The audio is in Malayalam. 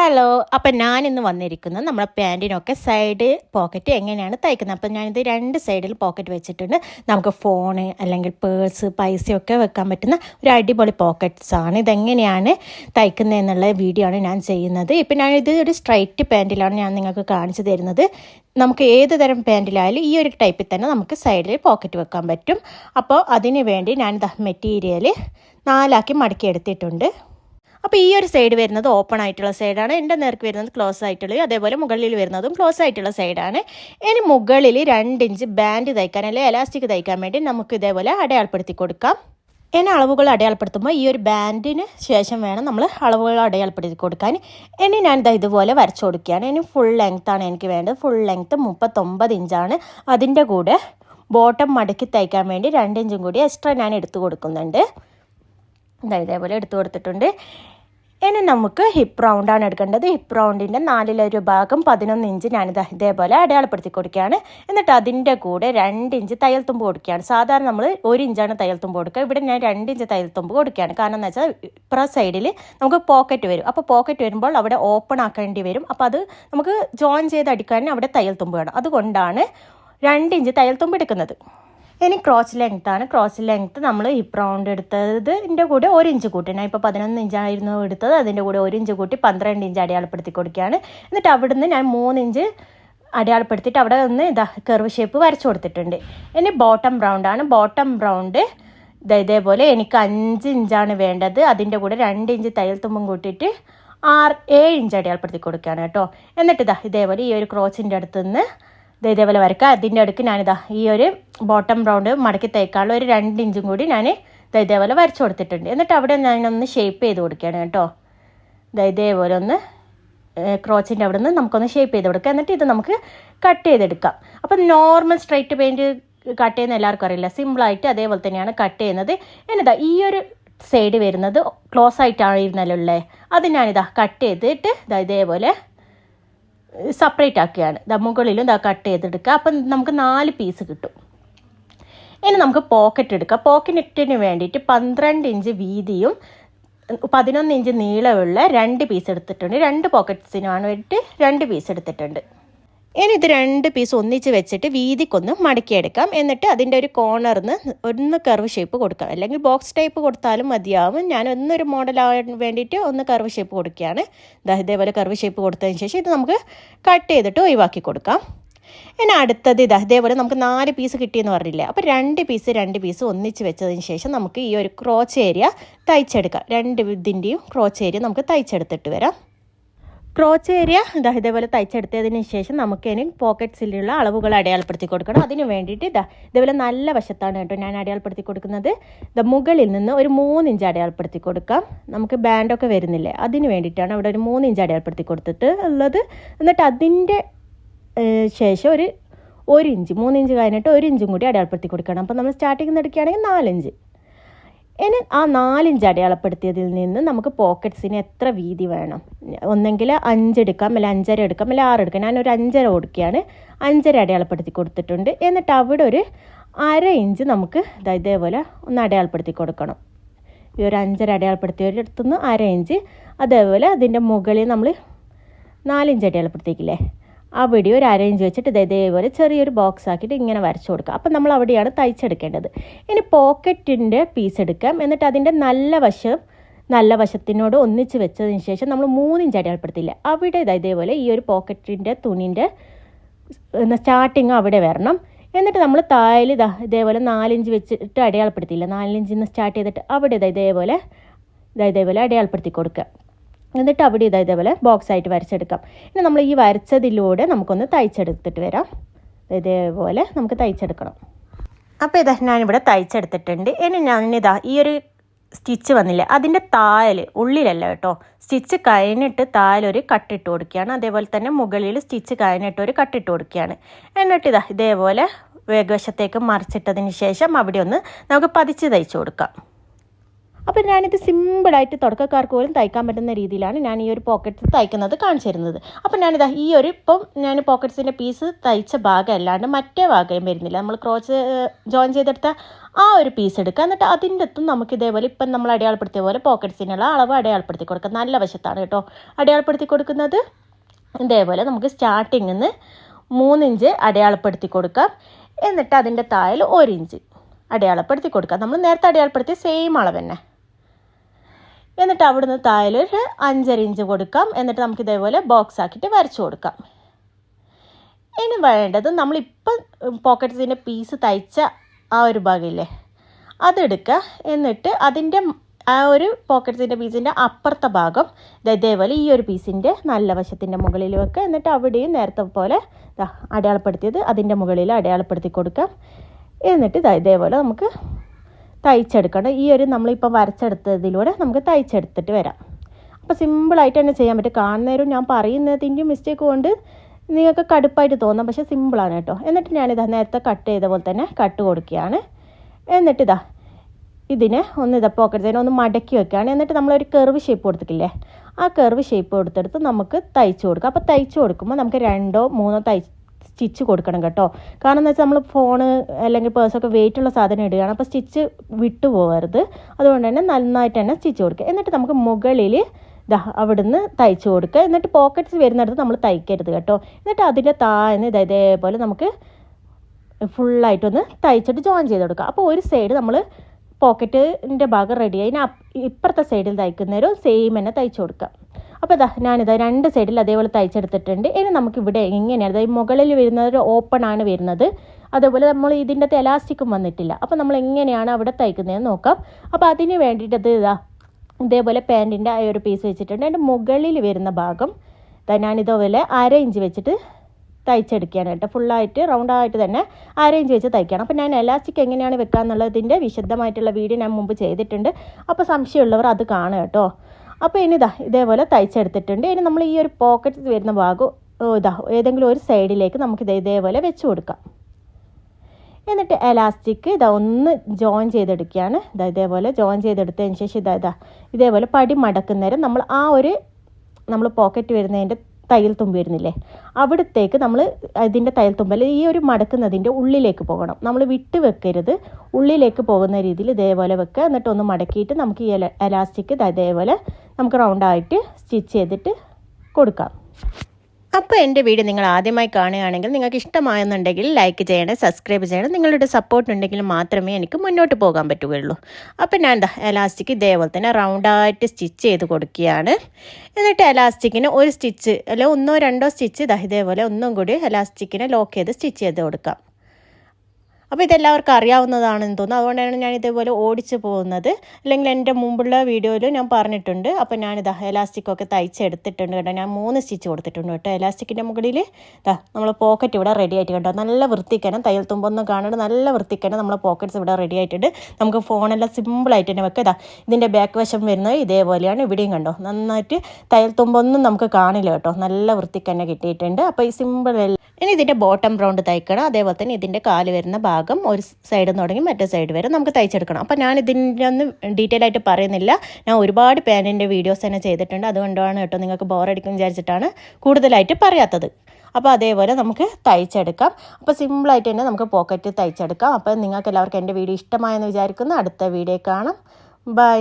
ഹലോ അപ്പം ഞാനിന്ന് വന്നിരിക്കുന്നത് നമ്മുടെ പാന്റിനൊക്കെ സൈഡ് പോക്കറ്റ് എങ്ങനെയാണ് തയ്ക്കുന്നത്? അപ്പം ഞാനിത് രണ്ട് സൈഡിൽ പോക്കറ്റ് വെച്ചിട്ടുണ്ട്. നമുക്ക് ഫോണ് അല്ലെങ്കിൽ പേഴ്സ് പൈസയൊക്കെ വെക്കാൻ പറ്റുന്ന ഒരു അടിപൊളി പോക്കറ്റ്സ് ആണ്. ഇതെങ്ങനെയാണ് തയ്ക്കുന്നത് എന്നുള്ള വീഡിയോ ആണ് ഞാൻ ചെയ്യുന്നത്. ഇപ്പം ഞാനിത് ഒരു സ്ട്രൈറ്റ് പാന്റിലാണ് ഞാൻ നിങ്ങൾക്ക് കാണിച്ചു തരുന്നത്. നമുക്ക് ഏത് തരം പാന്റിലായാലും ഈ ഒരു ടൈപ്പിൽ തന്നെ നമുക്ക് സൈഡിൽ പോക്കറ്റ് വെക്കാൻ പറ്റും. അപ്പോൾ അതിന് വേണ്ടി ഞാൻ മെറ്റീരിയൽ നാലാക്കി മടക്കി എടുത്തിട്ടുണ്ട് അപ്പോൾ ഈ ഒരു സൈഡ് വരുന്നത് ഓപ്പൺ ആയിട്ടുള്ള സൈഡാണ് എന്റെ നേർക്ക് വരുന്നത് ക്ലോസ് ആയിട്ടുള്ളത് അതേപോലെ മുകളിൽ വരുന്നതും ക്ലോസ് ആയിട്ടുള്ള സൈഡാണ് ഇനി മുകളിൽ രണ്ട് ഇഞ്ച് ബാൻഡ് തയ്ക്കാൻ അല്ലെങ്കിൽ എലാസ്റ്റിക് തയ്ക്കാൻ വേണ്ടി നമുക്ക് ഇതേപോലെ അടയാളപ്പെടുത്തി കൊടുക്കാം. ഇനി അളവുകൾ അടയാളപ്പെടുത്തുമ്പോൾ ഈ ഒരു ബാൻഡിന് ശേഷം വേണം നമ്മൾ അളവുകൾ അടയാളപ്പെടുത്തി കൊടുക്കാൻ. ഇനി ഞാൻ ഇത് ഇതുപോലെ വരച്ചു കൊടുക്കുകയാണ്. ഇനി ഫുൾ ലെങ്ത്താണ് എനിക്ക് വേണ്ടത്. ഫുൾ ലെങ്ത്ത് മുപ്പത്തൊമ്പത് ഇഞ്ചാണ് അതിന്റെ കൂടെ ബോട്ടം മടക്കി തയ്ക്കാൻ വേണ്ടി രണ്ട് ഇഞ്ചും കൂടി എക്സ്ട്രാ ഞാൻ എടുത്തു കൊടുക്കുന്നുണ്ട്. ഇതാ ഇതേപോലെ എടുത്തു കൊടുത്തിട്ടുണ്ട്. ഇനി നമുക്ക് ഹിപ്പ് റൗണ്ടാണ് എടുക്കേണ്ടത്. ഹിപ്പ് റൗണ്ടിന്റെ നാലിലൊരു ഭാഗം പതിനൊന്ന് ഇഞ്ച് ഞാനിത് ഇതേപോലെ അടയാളപ്പെടുത്തി കൊടുക്കുകയാണ്. എന്നിട്ട് അതിന്റെ കൂടെ രണ്ട് ഇഞ്ച് തയ്യൽ തുമ്പ് കൊടുക്കുകയാണ്. സാധാരണ നമ്മൾ ഒരു ഇഞ്ചാണ് തയ്യൽ തുമ്പ് കൊടുക്കുക. ഇവിടെ ഞാൻ രണ്ട് ഇഞ്ച് തയ്യൽ തുമ്പ് കൊടുക്കുകയാണ്. കാരണം എന്ന് വെച്ചാൽ ഇപ്പുറ സൈഡിൽ നമുക്ക് പോക്കറ്റ് വരും. അപ്പോൾ പോക്കറ്റ് വരുമ്പോൾ അവിടെ ഓപ്പൺ ആക്കേണ്ടി വരും. അപ്പോൾ അത് നമുക്ക് ജോയിൻ ചെയ്ത് അടിക്കാൻ അവിടെ തയ്യൽ തുമ്പ് വേണം. അതുകൊണ്ടാണ് രണ്ട് ഇഞ്ച് തയ്യൽ തുമ്പ് എടുക്കുന്നത്. ഇനി ക്രോച്ച് ലെങ്ത് ആണ്. ക്രോച്ച് ലെങ്ത് നമ്മൾ ഹിപ്പ് റൗണ്ട് എടുത്തത് ഇതിന്റെ കൂടെ ഒരു ഇഞ്ച് കൂട്ടി. ഞാൻ ഇപ്പോൾ പതിനൊന്ന് ഇഞ്ചായിരുന്നു എടുത്തത്. അതിന്റെ കൂടെ ഒരു ഇഞ്ച് കൂട്ടി പന്ത്രണ്ട് ഇഞ്ച് അടയാളപ്പെടുത്തി കൊടുക്കുകയാണ്. എന്നിട്ട് അവിടുന്ന് ഞാൻ മൂന്ന് ഇഞ്ച് അടയാളപ്പെടുത്തിയിട്ട് അവിടെ ഒന്ന് ഇതാ കർവ് ഷേപ്പ് വരച്ചു കൊടുത്തിട്ടുണ്ട്. ഇനി ബോട്ടം റൗണ്ട് ആണ്. ബോട്ടം റൗണ്ട് ഇതാ ഇതേപോലെ എനിക്ക് അഞ്ച് ഇഞ്ചാണ് വേണ്ടത്. അതിന്റെ കൂടെ രണ്ട് ഇഞ്ച് തയ്യൽ തുമ്പും കൂട്ടിയിട്ട് ആറ് ഏഴ് ഇഞ്ച് അടയാളപ്പെടുത്തി കൊടുക്കുകയാണ് കേട്ടോ. എന്നിട്ട് ഇതാ ഇതേപോലെ ഈ ഒരു ക്രോച്ചിന്റെ അടുത്ത് നിന്ന് ഇത് ഇതേപോലെ വരക്കുക അതിന്റെ അടുക്ക് ഞാനിതാ ഈ ഒരു ബോട്ടം റൗണ്ട് മടക്കി തേക്കാനുള്ള ഒരു രണ്ട് ഇഞ്ചും കൂടി ഞാൻ ഇതാ ഇതേപോലെ വരച്ചു കൊടുത്തിട്ടുണ്ട്. എന്നിട്ട് അവിടെ ഞാനൊന്ന് ഷേപ്പ് ചെയ്ത് കൊടുക്കുകയാണ് കേട്ടോ. ഇതാ ഇതേപോലെ ഒന്ന് ക്രോച്ചിന്റെ അവിടെ നിന്ന് നമുക്കൊന്ന് ഷേപ്പ് ചെയ്ത് കൊടുക്കാം. എന്നിട്ട് ഇത് നമുക്ക് കട്ട് ചെയ്തെടുക്കാം. അപ്പം നോർമൽ സ്ട്രൈറ്റ് പെയിന്റ് കട്ട് ചെയ്യുന്ന എല്ലാവർക്കും അറിയില്ല. സിമ്പിളായിട്ട് അതേപോലെ തന്നെയാണ് കട്ട് ചെയ്യുന്നത്. എന്നതാ ഈ ഒരു സൈഡ് വരുന്നത് ക്ലോസ് ആയിട്ടായിരുന്നല്ലോ അല്ലേ? അത് ഞാനിതാ കട്ട് ചെയ്തിട്ട് ഇതാ ഇതേപോലെ സെപ്പറേറ്റ് ആക്കുകയാണ് ഇതാ മുകളിലും ഇതാ കട്ട് ചെയ്തെടുക്കുക. അപ്പം നമുക്ക് നാല് പീസ് കിട്ടും. ഇനി നമുക്ക് പോക്കറ്റ് എടുക്കാം. പോക്കറ്റിന് വേണ്ടിയിട്ട് പന്ത്രണ്ട് ഇഞ്ച് വീതിയും പതിനൊന്ന് ഇഞ്ച് നീളമുള്ള രണ്ട് പീസ് എടുത്തിട്ടുണ്ട്. രണ്ട് പോക്കറ്റ്സിനാണ് വേണ്ടിയിട്ട് രണ്ട് പീസ് എടുത്തിട്ടുണ്ട്. ഇനി ഇത് രണ്ട് പീസ് ഒന്നിച്ച് വെച്ചിട്ട് വീതിക്കൊന്ന് മടക്കിയെടുക്കാം. എന്നിട്ട് അതിന്റെ ഒരു കോർണറിന്ന് ഒന്ന് കർവ് ഷേപ്പ് കൊടുക്കാം. അല്ലെങ്കിൽ ബോക്സ് ടൈപ്പ് കൊടുത്താലും മതിയാവും. ഞാൻ ഒന്നൊരു മോഡലാകാൻ വേണ്ടിയിട്ട് ഒന്ന് കർവ് ഷേപ്പ് കൊടുക്കുകയാണ്. ഇതേപോലെ കർവ് ഷേപ്പ് കൊടുത്തതിന് ശേഷം ഇത് നമുക്ക് കട്ട് ചെയ്തിട്ട് ഒഴിവാക്കി കൊടുക്കാം. ഇനി അടുത്തത് ഇതാ ഇതേപോലെ നമുക്ക് നാല് പീസ് കിട്ടിയെന്ന് പറഞ്ഞില്ലേ? അപ്പോൾ രണ്ട് പീസ് രണ്ട് പീസ് ഒന്നിച്ച് വെച്ചതിന് ശേഷം നമുക്ക് ഈ ഒരു ക്രോച്ച് ഏരിയ തയ്ച്ചെടുക്കാം. രണ്ട് ഇതിന്റെയും ക്രോച്ച് ഏരിയ നമുക്ക് തയ്ച്ചെടുത്തിട്ട് വരാം. ക്രോച്ച് ഏരിയ ഇതാ ഇതേപോലെ തയ്ച്ചെടുത്തതിന് ശേഷം നമുക്ക് ഇനി പോക്കറ്റ്സിലുള്ള അളവുകൾ അടയാളപ്പെടുത്തി കൊടുക്കണം. അതിന് വേണ്ടിയിട്ട് ഇതാ ഇതേപോലെ നല്ല വശത്താണ് കേട്ടോ ഞാൻ അടയാളപ്പെടുത്തി കൊടുക്കുന്നത്. ഇതാ മുകളിൽ നിന്ന് ഒരു മൂന്നിഞ്ച് അടയാളപ്പെടുത്തി കൊടുക്കാം. നമുക്ക് ബാൻഡൊക്കെ വരുന്നില്ലേ? അതിന് വേണ്ടിയിട്ടാണ് അവിടെ ഒരു മൂന്നിഞ്ച് അടയാളപ്പെടുത്തി കൊടുത്തിട്ട് ഉള്ളത്. എന്നിട്ട് അതിന്റെ ശേഷം ഒരു ഒരു ഇഞ്ച് മൂന്നിഞ്ച് കഴിഞ്ഞിട്ട് ഒരു ഇഞ്ചും കൂടി അടയാളപ്പെടുത്തി കൊടുക്കണം. അപ്പോൾ നമ്മൾ സ്റ്റാർട്ടിങ് നിന്ന് എടുക്കുകയാണെങ്കിൽ നാലിഞ്ച്. ഇനി ആ നാലിഞ്ച് അടയാളപ്പെടുത്തിയതിൽ നിന്ന് നമുക്ക് പോക്കറ്റ്സിന് എത്ര വീതി വേണം? ഒന്നെങ്കിൽ അഞ്ചെടുക്കാം അല്ലെങ്കിൽ അഞ്ചര എടുക്കാം അല്ലെങ്കിൽ ആറ് എടുക്കാം. ഞാനൊരു അഞ്ചര കൊടുക്കുകയാണ് അഞ്ചര അടയാളപ്പെടുത്തി കൊടുത്തിട്ടുണ്ട്. എന്നിട്ട് അവിടെ ഒരു അര ഇഞ്ച് നമുക്ക് ഇതേപോലെ ഒന്ന് അടയാളപ്പെടുത്തി കൊടുക്കണം. ഈ ഒരു അഞ്ചര അടയാളപ്പെടുത്തിയവരടുത്തുനിന്ന് അര ഇഞ്ച് അതേപോലെ അതിന്റെ മുകളിൽ നമ്മൾ നാലിഞ്ച് അടയാളപ്പെടുത്തിക്കില്ലേ അവിടെ ഒരു അരേഞ്ച് വെച്ചിട്ട് ഇതേപോലെ ചെറിയൊരു ബോക്സ് ആക്കിയിട്ട് ഇങ്ങനെ വരച്ചു കൊടുക്കുക. അപ്പം നമ്മൾ അവിടെയാണ് തയ്ച്ചെടുക്കേണ്ടത്. ഇനി പോക്കറ്റിന്റെ പീസ് എടുക്കാം. എന്നിട്ട് അതിന്റെ നല്ല വശം നല്ല വശത്തിനോട് ഒന്നിച്ച് വെച്ചതിന് ശേഷം നമ്മൾ മൂന്നിഞ്ച് അടയാളപ്പെടുത്തില്ല അവിടെ ഇതേപോലെ ഈ ഒരു പോക്കറ്റിന്റെ തുണിന്റെ സ്റ്റാർട്ടിങ് അവിടെ വരണം. എന്നിട്ട് നമ്മൾ തായൽ ഇതാ ഇതേപോലെ നാലിഞ്ച് വെച്ചിട്ട് അടയാളപ്പെടുത്തിയില്ല നാലിഞ്ചിൽ നിന്ന് സ്റ്റാർട്ട് ചെയ്തിട്ട് അവിടെ ഇതാ ഇതേപോലെ ഇതാ ഇതേപോലെ അടയാളപ്പെടുത്തി കൊടുക്കുക. എന്നിട്ട് അവിടെ ഇതാ ഇതേപോലെ ബോക്സ് ആയിട്ട് വരച്ചെടുക്കാം. ഇനി നമ്മൾ ഈ വരച്ചതിലൂടെ നമുക്കൊന്ന് തയ്ച്ചെടുത്തിട്ട് വരാം. ഇതേപോലെ നമുക്ക് തയ്ച്ചെടുക്കണം. അപ്പോൾ ഇതാ ഞാനിവിടെ തയ്ച്ചെടുത്തിട്ടുണ്ട്. ഇനി ഞാനിതാ ഈ ഒരു സ്റ്റിച്ച് വന്നില്ല അതിന്റെ തായൽ ഉള്ളിലല്ല കേട്ടോ. സ്റ്റിച്ച് കഴിഞ്ഞിട്ട് തായലൊരു കട്ടിട്ട് കൊടുക്കുകയാണ്. അതേപോലെ തന്നെ മുകളിൽ സ്റ്റിച്ച് കഴിഞ്ഞിട്ട് ഒരു കട്ടിട്ട് കൊടുക്കുകയാണ്. എന്നിട്ട് ഇതാ ഇതേപോലെ വേഗവശത്തേക്ക് മറിച്ചിട്ടതിന് ശേഷം അവിടെ ഒന്ന് നമുക്ക് പതിച്ച് തയ്ച്ചു കൊടുക്കാം. അപ്പോൾ ഞാനിത് സിമ്പിളായിട്ട് തുടക്കക്കാർക്ക് പോലും തയ്ക്കാൻ പറ്റുന്ന രീതിയിലാണ് ഞാൻ ഈ ഒരു പോക്കറ്റ്സ് തയ്ക്കുന്നത് കാണിച്ചു തരുന്നത്. അപ്പോൾ ഞാനിതാ ഈ ഒരു ഇപ്പം ഞാൻ പോക്കറ്റ്സിന്റെ പീസ് തയ്ച്ച ഭാഗം അല്ലാണ്ട് മറ്റേ ഭാഗം വരുന്നില്ല. നമ്മൾ ക്രോച്ച് ജോയിൻ ചെയ്തെടുത്ത ആ ഒരു പീസ് എടുക്കുക. എന്നിട്ട് അതിന്റെ അത്തും നമുക്ക് ഇതേപോലെ ഇപ്പം നമ്മൾ അടയാളപ്പെടുത്തിയ പോലെ പോക്കറ്റ്സിനുള്ള അളവ് അടയാളപ്പെടുത്തി കൊടുക്കുക. നല്ല വശത്താണ് കേട്ടോ. അടയാളപ്പെടുത്തി കൊടുക്കുന്നത് ഇതേപോലെ നമുക്ക് സ്റ്റാർട്ടിങ്ങിൽ നിന്ന് മൂന്നിഞ്ച് അടയാളപ്പെടുത്തി കൊടുക്കാം. എന്നിട്ട് അതിന്റെ താഴെ ഒരു ഇഞ്ച് അടയാളപ്പെടുത്തി കൊടുക്കാം. നമ്മൾ നേരത്തെ അടയാളപ്പെടുത്തിയ സെയിം അളവ് തന്നെ. എന്നിട്ട് അവിടുന്ന് താഴെ അഞ്ചര ഇഞ്ച് കൊടുക്കാം. എന്നിട്ട് നമുക്ക് ഇതേപോലെ ബോക്സ് ആക്കിയിട്ട് വരച്ചു കൊടുക്കാം. ഇനി വേണ്ടത് നമ്മളിപ്പം പോക്കറ്റ്സിന്റെ പീസ് തയ്ച്ച ആ ഒരു ഭാഗമില്ലേ അതെടുക്കുക. എന്നിട്ട് അതിന്റെ ആ ഒരു പോക്കറ്റ്സിന്റെ പീസിന്റെ അപ്പുറത്തെ ഭാഗം ഇതേപോലെ ഈ ഒരു പീസിന്റെ നല്ല വശത്തിന്റെ മുകളിൽ വെക്കുക. എന്നിട്ട് അവിടെയും നേരത്തെ പോലെ അടയാളപ്പെടുത്തിയത് അതിന്റെ മുകളിൽ അടയാളപ്പെടുത്തി കൊടുക്കാം. എന്നിട്ട് ഇതേപോലെ നമുക്ക് തയ്ച്ചെടുക്കണം. ഈ ഒരു നമ്മളിപ്പോൾ വരച്ചെടുത്തതിലൂടെ നമുക്ക് തയ്ച്ചെടുത്തിട്ട് വരാം. അപ്പോൾ സിമ്പിളായിട്ട് തന്നെ ചെയ്യാൻ പറ്റും. കാണുന്നേരം ഞാൻ പറയുന്നതിന്റെ മിസ്റ്റേക്ക് കൊണ്ട് നിങ്ങൾക്ക് കടുപ്പായിട്ട് തോന്നാം. പക്ഷേ സിമ്പിളാണ് കേട്ടോ. എന്നിട്ട് ഞാനിതാ നേരത്തെ കട്ട് ചെയ്ത പോലെ തന്നെ കട്ട് കൊടുക്കുകയാണ്. എന്നിട്ടിതാ ഇതിനെ ഒന്ന് ഇതാ പോക്കറ്റ് ഒന്ന് മടക്കി വെക്കുകയാണ്. എന്നിട്ട് നമ്മളൊരു കെർവ് ഷേപ്പ് കൊടുത്തിട്ടില്ലേ? ആ കെർവ് ഷേപ്പ് കൊടുത്തെടുത്ത് നമുക്ക് തയ്ച്ചു കൊടുക്കാം. അപ്പോൾ തയ്ച്ചു കൊടുക്കുമ്പോൾ നമുക്ക് രണ്ടോ മൂന്നോ തൈ സ്റ്റിച്ച് കൊടുക്കണം കേട്ടോ. കാരണം എന്ന് വെച്ചാൽ നമ്മൾ ഫോണ് അല്ലെങ്കിൽ പേഴ്സൊക്കെ വെയിറ്റുള്ള സാധനം ഇടുകയാണ്. അപ്പോൾ സ്റ്റിച്ച് വിട്ടു പോകരുത്. അതുകൊണ്ട് തന്നെ നന്നായിട്ട് തന്നെ സ്റ്റിച്ച് കൊടുക്കുക. എന്നിട്ട് നമുക്ക് മുകളിൽ ദാ അവിടുന്ന് തയ്ച്ചു കൊടുക്കുക. എന്നിട്ട് പോക്കറ്റ്സ് വരുന്നിടത്ത് നമ്മൾ തയ്ക്കരുത് കേട്ടോ. എന്നിട്ട് അതിന്റെ താഴ്ന്ന് ഇത് ഇതേപോലെ നമുക്ക് ഫുള്ളായിട്ടൊന്ന് തയ്ച്ചിട്ട് ജോയിൻ ചെയ്ത് കൊടുക്കുക. അപ്പോൾ ഒരു സൈഡ് നമ്മൾ പോക്കറ്റിന്റെ ഭാഗം റെഡിയായി ഇനി ഇപ്പുറത്തെ സൈഡിൽ തയ്ക്കുന്നവരും സെയിം തന്നെ തയ്ച്ചു കൊടുക്കുക. അപ്പോൾ ഇതാ ഞാനിതാ രണ്ട് സൈഡിൽ അതേപോലെ തയ്ച്ചെടുത്തിട്ടുണ്ട്. ഇനി നമുക്ക് ഇവിടെ എങ്ങനെയാണ് അതായത് മുകളിൽ വരുന്നത് ഓപ്പൺ ആണ് വരുന്നത്. അതേപോലെ നമ്മൾ ഇതിന്റെ എലാസ്റ്റിക്കും വന്നിട്ടില്ല. അപ്പോൾ നമ്മൾ എങ്ങനെയാണ് അവിടെ തയ്ക്കുന്നതെന്ന് നോക്കാം. അപ്പോൾ അതിന് വേണ്ടിയിട്ട് അത് ഇതാ ഇതേപോലെ പാന്റിന്റെ ആ ഒരു പീസ് വെച്ചിട്ടുണ്ട്. അതിന്റെ മുകളിൽ വരുന്ന ഭാഗം ഞാനിതേപോലെ അര ഇഞ്ച് വെച്ചിട്ട് തയ്ച്ചെടുക്കുകയാണ് കേട്ടോ. ഫുള്ളായിട്ട് റൗണ്ടായിട്ട് തന്നെ അര ഇഞ്ച് വെച്ച് തയ്ക്കണം അപ്പോൾ ഞാൻ എലാസ്റ്റിക് എങ്ങനെയാണ് വെക്കുക എന്നുള്ളതിന്റെ വിശദമായിട്ടുള്ള വീഡിയോ ഞാൻ മുമ്പ് ചെയ്തിട്ടുണ്ട്. അപ്പോൾ സംശയമുള്ളവർ അത് കാണുക കേട്ടോ. അപ്പോൾ ഇനി ഇതാ ഇതേപോലെ തയ്ച്ചെടുത്തിട്ടുണ്ട്. ഇനി നമ്മൾ ഈ ഒരു പോക്കറ്റ് വരുന്ന ഭാഗം ഇതാ ഏതെങ്കിലും ഒരു സൈഡിലേക്ക് നമുക്ക് ഇത് ഇതേപോലെ വെച്ച് കൊടുക്കാം. എന്നിട്ട് എലാസ്റ്റിക് ഇതാ ഒന്ന് ജോയിൻ ചെയ്തെടുക്കുകയാണ്. ഇതാ ഇതേപോലെ ജോയിൻ ചെയ്തെടുത്തതിന് ശേഷം ഇതാ ഇതാ ഇതേപോലെ പടി മടക്കുന്നേരം നമ്മൾ ആ ഒരു നമ്മൾ പോക്കറ്റ് വരുന്നതിന്റെ തയ്യൽ തുമ്പ് വരുന്നില്ലേ അവിടത്തേക്ക് നമ്മൾ ഇതിന്റെ തയ്യൽ തുമ്പല്ല ഈ ഒരു മടക്കുന്നതിന്റെ ഉള്ളിലേക്ക് പോകണം. നമ്മൾ വിട്ട് വെക്കരുത്. ഉള്ളിലേക്ക് പോകുന്ന രീതിയിൽ ഇതേപോലെ വെക്കുക. എന്നിട്ട് ഒന്ന് മടക്കിയിട്ട് നമുക്ക് ഈ എലാസ്റ്റിക് ഇതേപോലെ നമുക്ക് റൗണ്ടായിട്ട് സ്റ്റിച്ച് ചെയ്തിട്ട് കൊടുക്കാം. അപ്പോൾ എന്റെ വീഡിയോ നിങ്ങൾ ആദ്യമായി കാണുകയാണെങ്കിൽ നിങ്ങൾക്ക് ഇഷ്ടമായെന്നുണ്ടെങ്കിൽ ലൈക്ക് ചെയ്യണം സബ്സ്ക്രൈബ് ചെയ്യണം. നിങ്ങളുടെ സപ്പോർട്ട് ഉണ്ടെങ്കിൽ മാത്രമേ എനിക്ക് മുന്നോട്ട് പോകാൻ പറ്റുകയുള്ളൂ. അപ്പോൾ ഞാൻ എന്താ എലാസ്റ്റിക് ഇതേപോലെ തന്നെ റൗണ്ടായിട്ട് സ്റ്റിച്ച് ചെയ്ത് കൊടുക്കുകയാണ്. എന്നിട്ട് എലാസ്റ്റിക്കിന് ഒരു സ്റ്റിച്ച് അല്ലെങ്കിൽ ഒന്നോ രണ്ടോ സ്റ്റിച്ച് ഇതാ ഇതേപോലെ ഒന്നും കൂടി എലാസ്റ്റിക്കിനെ ലോക്ക് ചെയ്ത് സ്റ്റിച്ച് ചെയ്ത് കൊടുക്കാം. അപ്പോൾ ഇതെല്ലാവർക്കും അറിയാവുന്നതാണെന്ന് തോന്നുന്നു. അതുകൊണ്ടാണ് ഞാൻ ഇതേപോലെ ഓടിച്ച് പോകുന്നത്. അല്ലെങ്കിൽ എന്റെ മുമ്പുള്ള വീഡിയോയിൽ ഞാൻ പറഞ്ഞിട്ടുണ്ട്. അപ്പോൾ ഞാനിതാ എലാസ്റ്റിക്കൊക്കെ തയ്ച്ചെടുത്തിട്ടുണ്ട് കേട്ടോ. ഞാൻ മൂന്ന് സ്റ്റിച്ച് കൊടുത്തിട്ടുണ്ട് കേട്ടോ. എലാസ്റ്റിക്കിന്റെ മുകളിൽ ഇതാ നമ്മൾ പോക്കറ്റ് ഇവിടെ റെഡി ആയിട്ട് കേട്ടോ നല്ല വൃത്തിക്കണം തയ്യൽ തുമ്പൊന്നും കാണാണ്ട് നല്ല വൃത്തിക്കണം നമ്മളെ പോക്കറ്റ്സ് ഇവിടെ റെഡി ആയിട്ടുണ്ട്. നമുക്ക് ഫോണെല്ലാം സിമ്പിളായിട്ട് തന്നെ വെക്കാം. ഇതാ ഇതിന്റെ ബാക്ക് വശം വരുന്നത് ഇതേപോലെയാണ് ഇവിടെയും കണ്ടോ? നന്നായിട്ട് തയ്യൽ തുമ്പൊന്നും നമുക്ക് കാണില്ല കേട്ടോ. നല്ല വൃത്തിക്ക് തന്നെ കിട്ടിയിട്ടുണ്ട്. അപ്പോൾ ഈ സിമ്പിൾ ഇനി ഇതിന്റെ ബോട്ടം റൗണ്ട് തയ്ക്കണം. അതേപോലെ തന്നെ ഇതിന്റെ കാൽ വരുന്ന ഭാഗം ഒരു സൈഡിൽ നിന്ന് തുടങ്ങി മറ്റേ സൈഡ് വരെ നമുക്ക് തയ്ച്ചെടുക്കണം. അപ്പോൾ ഞാൻ ഇതിന്റെ ഒന്നും ഡീറ്റെയിൽ ആയിട്ട് പറയുന്നില്ല. ഞാൻ ഒരുപാട് പാന്റിന്റെ വീഡിയോസ് തന്നെ ചെയ്തിട്ടുണ്ട്. അതുകൊണ്ടാണ് കേട്ടോ നിങ്ങൾക്ക് ബോറടിക്കും വിചാരിച്ചിട്ടാണ് കൂടുതലായിട്ട് പറയാത്തത്. അപ്പോൾ അതേപോലെ നമുക്ക് തയ്ച്ചെടുക്കാം. അപ്പോൾ സിമ്പിളായിട്ട് തന്നെ നമുക്ക് പോക്കറ്റ് തയ്ച്ചെടുക്കാം. അപ്പോൾ നിങ്ങൾക്ക് എല്ലാവർക്കും എന്റെ വീഡിയോ ഇഷ്ടമായെന്ന് വിചാരിക്കുന്നു. അടുത്ത വീഡിയോ കാണാം. ബൈ